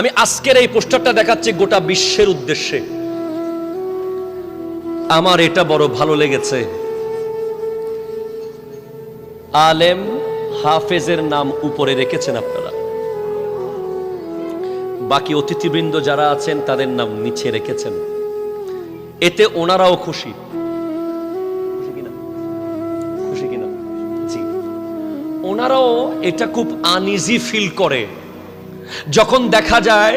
আমি আজকের এই পোস্টারটা দেখাচ্ছি গোটা বিশ্বের উদ্দেশ্যে। আমার এটা বড় ভালো লেগেছে। আলেম হাফেজের নাম উপরে রেখেছেন আপনারা। বাকি অতিথিবৃন্দ যারা আছেন, তাদের নাম নিচে রেখেছেন। এতে ওনারাও খুশি। ওনারাও এটা খুব আনইজি ফিল করে। যখন দেখা যায়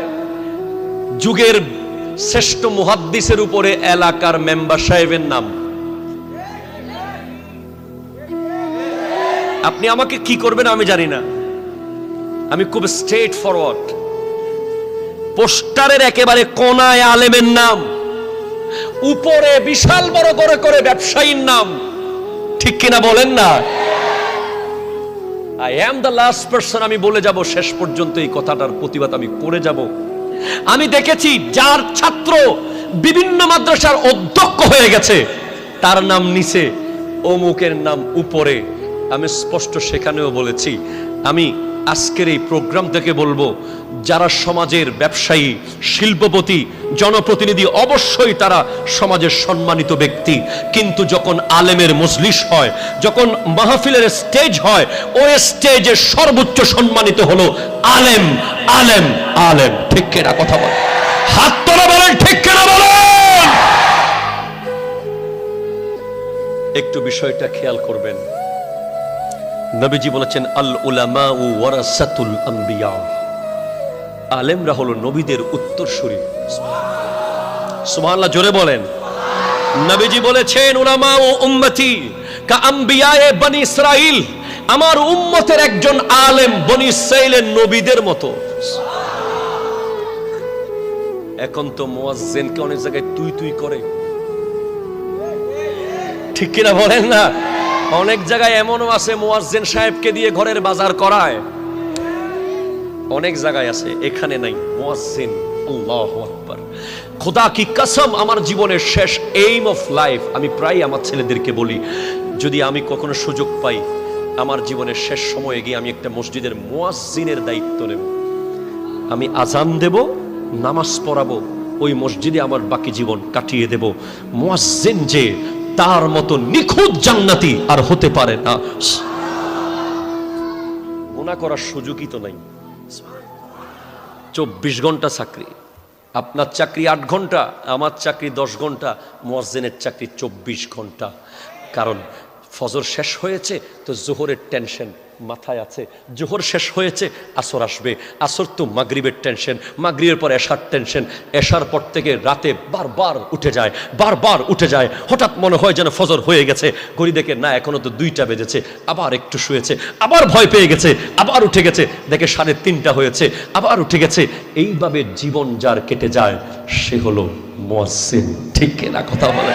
যুগের শ্রেষ্ঠ মুহাদ্দিসের উপরে এলাকার মেম্বার সাহেবের নাম। আপনি আমাকে কি করবেন আমি জানি না। আমি খুব স্ট্রেট ফরওয়ার্ড পোস্টারের একেবারে কোনায় আলেমের নাম, উপরে বিশাল বড় করে করে ব্যবসায়ীর নাম। ঠিক কিনা বলেন না? I am the last person আমি বলে যাব, শেষ পর্যন্ত এই কথাটার প্রতিবাদ আমি করে যাব। আমি দেখেছি যার ছাত্র বিভিন্ন মাদ্রাসার অধ্যক্ষ হয়ে গেছে, তার নাম নিচে, অমুকের নাম উপরে। আমি স্পষ্ট সেখানেও বলেছি, আমি আজকের এই প্রোগ্রাম থেকে বলব, যারা সমাজের ব্যবসায়ী, শিল্পপতি, জনপ্রতিনিধি, অবশ্যই তারা সমাজের সম্মানিত ব্যক্তি। কিন্তু যখন আলেমের মজলিস হয়, যখন মাহফিলের স্টেজ হয়, ওই স্টেজে সর্বোচ্চ সম্মানিত হলো আলেম আলেম আলেম। ঠিক কেনা কথা বলে। হাত তোলা বলেন, ঠিক কেনা বলেন? একটু বিষয়টা খেয়াল করবেন। নবীজি বলেছেন, আল উলামা ও ওয়ারাসাতুল আম্বিয়া। আলেমরা হলো নবীদের জোরে বলেন। নবীজি বলেছেন উলামা ও উম্মতি কা বনি ইসরাইল আমার উম্মতের একজন আলেম বনি ইসরাইলের নবীদের মতো। এখন তো মুয়াজ্জিনকে অনেক জায়গায় তুই তুই করে। ঠিক কিনা বলেন না? অনেক জায়গায় এমনও আছে মুয়াজ্জিন সাহেবকে দিয়ে ঘরের বাজার করায়। অনেক জায়গায় আছে, এখানে নাই। মুয়াজ্জিন, আল্লাহু আকবার। খোদা কি কসম আমার জীবনের শেষ এইম অফ লাইফ আমি প্রায় আমার ছেলেদেরকে বলি, যদি আমি কখনো সুযোগ পাই, আমার জীবনের শেষ সময়ে গিয়ে আমি একটা মসজিদের মোয়াজ্জিনের দায়িত্ব নেব। আমি আজান দেব, নামাজ পড়াবো, ওই মসজিদে আমার বাকি জীবন কাটিয়ে দেব। মুয়াজ্জিন যে তার মতো নিখুঁত জান্নাতি আর হতে পারে না। গুণা করার সুযোগই তো নাই। চব্বিশ ঘণ্টা চাকরি। আপনার চাকরি আট ঘণ্টা, আমার চাকরি দশ ঘণ্টা মসজিনের চাকরি চব্বিশ ঘণ্টা। কারণ ফজর শেষ হয়েছে, তো জোহরের টেনশন মাথায় আছে। জোহর শেষ হয়েছে, আসর আসবে। আসর তো মাগরিবের টেনশন মাগরিবের পর এশার টেনশন এশার পর থেকে রাতে বারবার উঠে যায়, বারবার উঠে যায়। হঠাৎ মনে হয় যেন ফজর হয়ে গেছে। ঘড়ি দেখে, না, এখনও তো দুইটা বেজেছে। আবার একটু শুয়েছে, আবার ভয় পেয়ে গেছে, আবার উঠে গেছে। দেখে সাড়ে তিনটা হয়েছে, আবার উঠে গেছে। এইভাবে জীবন যার কেটে যায়, সে হলো মোয়াসিন ঠিক না কথা বলে?